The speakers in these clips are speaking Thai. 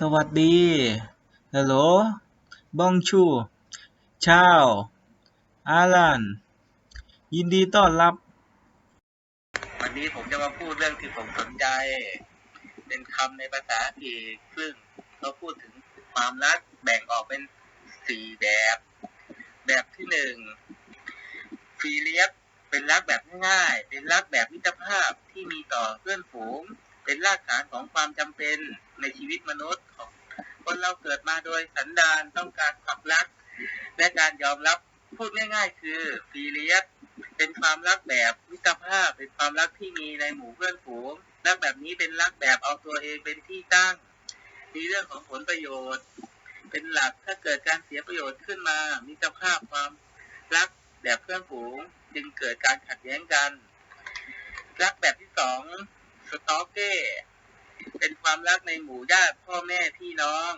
สวัสดีฮัลโหลบองชูชาวอาลันยินดีต้อนรับ วันนี้ผมจะมาพูดเรื่องที่ผมสนใจ เป็นคำในภาษาอังกฤษซึ่งเราพูดถึงความรักแบ่งออกเป็นสี่แบบ แบบที่หนึ่งฟีเลียสเป็นรักแบบง่าย เป็นรักแบบมิตรภาพที่มีต่อเพื่อนฝูง เป็นรากฐานของความจำเป็น ในชีวิตมนุษย์ของคนเราเกิดมาโดยสันดานต้องการความรัก และการยอมรับพูดง่าย ๆ คือฟีเลียสเป็นความรักแบบมิตรภาพเป็นความรักที่มีในหมู่เพื่อนฝูงรักแบบนี้เป็นรักแบบเอาตัวเองเป็นที่ตั้งมีเรื่องของผลประโยชน์ เป็นหลักถ้าเกิดการเสียประโยชน์ขึ้นมา มิตรภาพความรักแบบเพื่อนฝูงจึงเกิดการขัดแย้งกัน รักแบบที่สองสตอกเก้ เป็นความรักในหมู่ญาติพ่อแม่พี่น้อง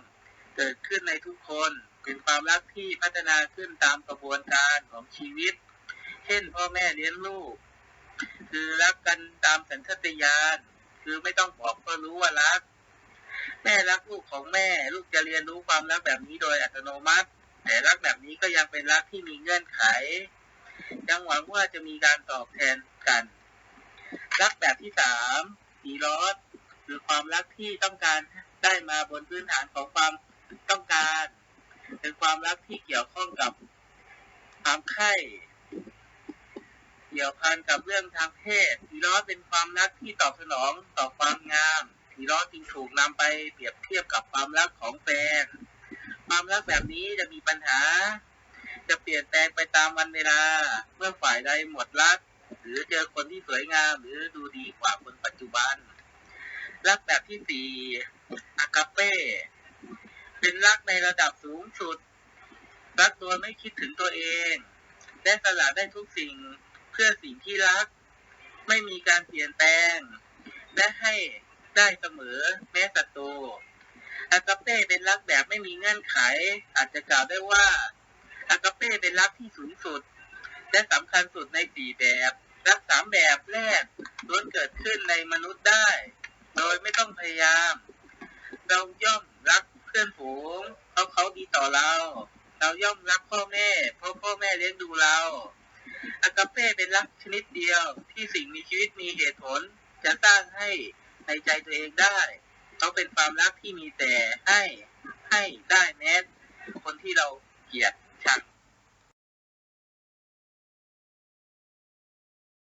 เกิดขึ้นในทุกคน เป็นความรักที่พัฒนาขึ้นตามกระบวนการของชีวิต เช่น พ่อแม่เลี้ยงลูก คือรักกันตามสัญชาตญาณคือไม่ต้องบอกก็รู้ว่ารัก แม่รักลูกของแม่ ลูกจะเรียนรู้ความรักแบบนี้โดยอัตโนมัติ แต่รักแบบนี้ก็ยังเป็นรักที่มีเงื่อนไข ยังหวังว่าจะมีการตอบแทนกัน รักแบบที่สามอีรอด คือความรักที่ต้องการได้มาบนพื้นฐานของความต้องการ เป็นความรักที่เกี่ยวข้องกับความใคร่เกี่ยวพันกับเรื่องทางเพศทีล้อเป็นความรักที่ตอบสนองต่อความงามทีล้อจึงถูกนำไปเปรียบเทียบกับความรักของแฟน ความรักแบบนี้จะมีปัญหา จะเปลี่ยนแปลงไปตามวันเวลา เมื่อฝ่ายใดหมดรัก หรือเจอคนที่สวยงามหรือดูดีกว่าคนปัจจุบัน รักแบบที่สี่อากาเป้ เป็นรักในระดับสูงสุด รักโดยไม่คิดถึงตัวเอง และสละได้ทุกสิ่งเพื่อสิ่งที่รัก ไม่มีการเปลี่ยนแปลง และให้ได้เสมอแม้ศัตรูอากาเป้เป็นรักแบบไม่มีเงื่อนไข อาจจะกล่าวได้ว่าอากาเป้เป็นรักที่สูงสุด และสำคัญสุดในสี่แบบ รักสามแบบแรกล้วนเกิดขึ้นในมนุษย์ได้ โดยไม่ต้องพยายาม เราย่อมรักเพื่อนฝูงเพราะเขาดีต่อเรา เราย่อมรักพ่อแม่ เพราะพ่อแม่เลี้ยงดูเราอากาเป้เป็นรักชนิดเดียวที่สิ่งมีชีวิตมีเหตุผล จะสร้างให้ในใจตัวเองได้ เขาเป็นความรักที่มีแต่ให้ให้ได้แม้คนที่เราเกลียดชัง